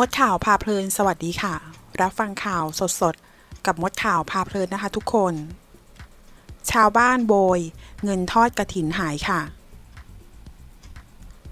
มดข่าวพาเพลินสวัสดีค่ะ รับฟังข่าวสดๆ กับมดข่าวพาเพลินนะคะทุกคน ชาวบ้านโบย เงินทอดกระถินหายค่ะ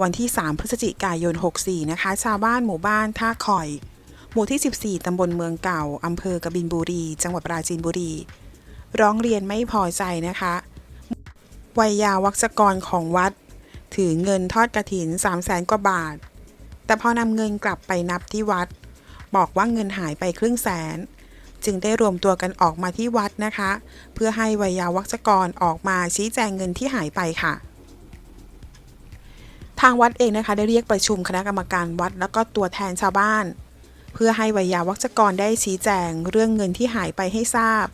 วันที่ 3 พฤศจิกายน 64 นะคะ ชาวบ้านหมู่บ้านท่าคอย หมู่ที่ 14 ตำบลเมืองเก่า อำเภอกบินบุรี จังหวัดปราจีนบุรี ร้องเรียนไม่พอใจนะคะวัยยาวัจกรของวัด ถือเงินทอดกระถิน 3 0 0แสนกว่าบาท แต่พอนำเงินกลับไปนับที่วัด บอกว่าเงินหายไปครึ่งแสน จึงได้รวมตัวกันออกมาที่วัดนะคะ เพื่อให้วยยาวัจกรออกมาชี้แจงเงินที่หายไปค่ะทางวัดเองนะคะได้เรียกประชุมคณะกรรมการวัด แล้วก็ตัวแทนชาวบ้าน เพื่อให้วยยาวัจกรได้ชี้แจงเรื่องเงินที่หายไปให้ทราบ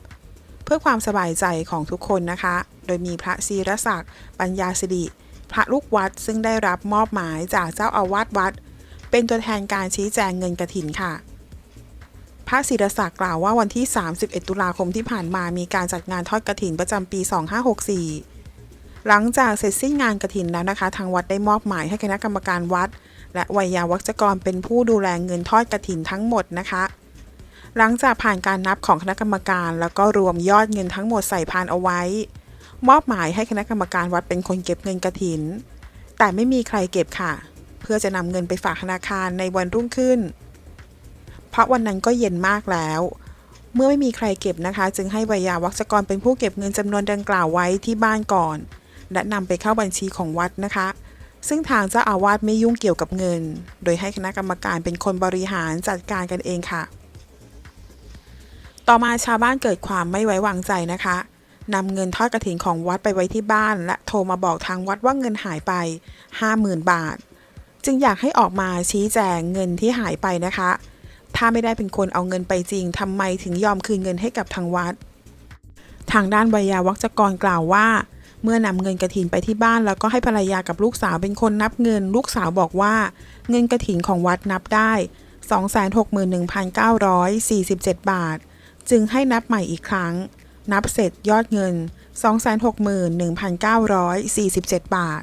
เพื่อความสบายใจของทุกคนนะคะ โดยมีพระศีรศักดิ์ปัญญาสิริพระลูกวัดซึ่งได้รับมอบหมายจากเจ้าอาวาสวัด เป็นตัวแทนการชี้แจงเงินกระถินค่ะพระศิรศักดิ์กล่าวว่าวันที่ 31 ตุลาคมที่ผ่านมามีการจัดงานทอดกระถินประจำปี 2564 หลังจากเสร็จสิ้นงานกระถินแล้วนะคะ ทางวัดได้มอบหมายให้คณะกรรมการวัด และวัยยาวัจกรเป็นผู้ดูแลเงินทอดกระถินทั้งหมดนะคะ หลังจากผ่านการนับของคณะกรรมการ แล้วก็รวมยอดเงินทั้งหมดใส่พานเอาไว้ มอบหมายให้คณะกรรมการวัดเป็นคนเก็บเงินกระถิน แต่ไม่มีใครเก็บค่ะ เพื่อจะนำเงินไปฝากธนาคารในวันรุ่งขึ้น เพราะวันนั้นก็เย็นมากแล้ว เมื่อไม่มีใครเก็บนะคะ จึงให้วยาวัจกรเป็นผู้เก็บเงินจำนวนดังกล่าวไว้ที่บ้านก่อน และนำไปเข้าบัญชีของวัดนะคะ ซึ่งทางเจ้าอาวาสไม่ยุ่งเกี่ยวกับเงิน โดยให้คณะกรรมการเป็นคนบริหารจัดการกันเองค่ะ ต่อมาชาวบ้านเกิดความไม่ไว้วางใจนะคะนำเงินทอดกระถินของวัดไปไว้ที่บ้าน และโทรมาบอกทางวัดว่าเงินหายไป 50,000 บาท จึงอยากให้ออกมาชี้แจงเงินที่หายไปนะคะ ถ้าไม่ได้เป็นคนเอาเงินไปจริงทำไมถึงยอมคืนเงินให้กับทางวัด ทางด้านวัยยาวัจกรกล่าวว่า เมื่อนำเงินกระถินไปที่บ้าน แล้วก็ให้ภรรยากับลูกสาวเป็นคนนับเงิน ลูกสาวบอกว่า เงินกระถินของวัดนับได้ 261,947 บาท จึงให้นับใหม่อีกครั้ง นับเสร็จยอดเงิน 261,947 บาท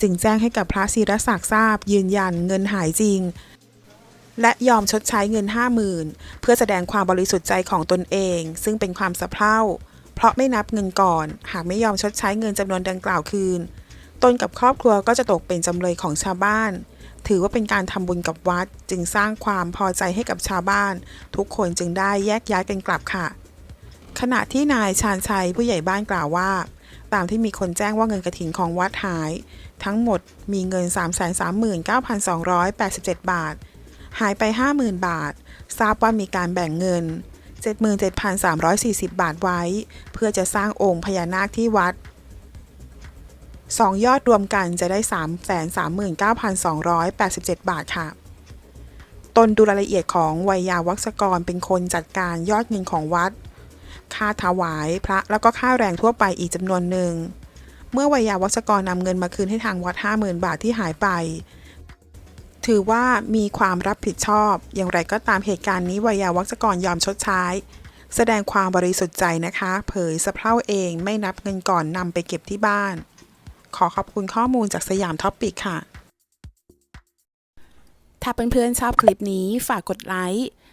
จึงแจ้งให้กับพระศิรศักดิ์ทราบ ยืนยันเงินหายจริง และยอมชดใช้เงิน50,000เพื่อแสดงความบริสุทธิ์ใจของตนเอง ซึ่งเป็นความสะเพร่าเพราะไม่นับเงินก่อน หากไม่ยอมชดใช้เงินจำนวนดังกล่าวคืน ตนกับครอบครัวก็จะตกเป็นจำเลยของชาวบ้าน ถือว่าเป็นการทำบุญกับวัด จึงสร้างความพอใจให้กับชาวบ้าน ทุกคนจึงได้แยกย้ายกันกลับค่ะ ขณะที่นายชาญชัยผู้ใหญ่บ้านกล่าวว่าามที่มีคนแจ้งว่าเงินกระถินของวัดหาย ทั้งหมดมีเงิน 339,287 บาท หายไป 50,000 บาท ทราบว่ามีการแบ่งเงิน 77,340 บาทไว้ เพื่อจะสร้างองค์พญานาคที่วัดสองยอดรวมกันจะได้ 339,287 บาทค่ะ ตนดูรายละเอียดของวัยยาวัจกรเป็นคนจัดการยอดเงินของวัด ค่าถวายพระแล้วก็ค่าแรงทั่วไปอีกจำนวนหนึ่ง เมื่อวัยาวัจกรนำเงินมาคืนให้ทางวัด 50,000 บาทที่หายไป ถือว่ามีความรับผิดชอบ อย่างไรก็ตามเหตุการณ์นี้วัยาวัจกรยอมชดใช้ แสดงความบริสุทธิ์ใจนะคะ เผยสะเพร่าเองไม่นับเงินก่อนนำไปเก็บที่บ้าน ขอขอบคุณข้อมูลจากสยามท็อปปิกค่ะ ถ้าเพื่อนๆชอบคลิปนี้ฝากกดไลค์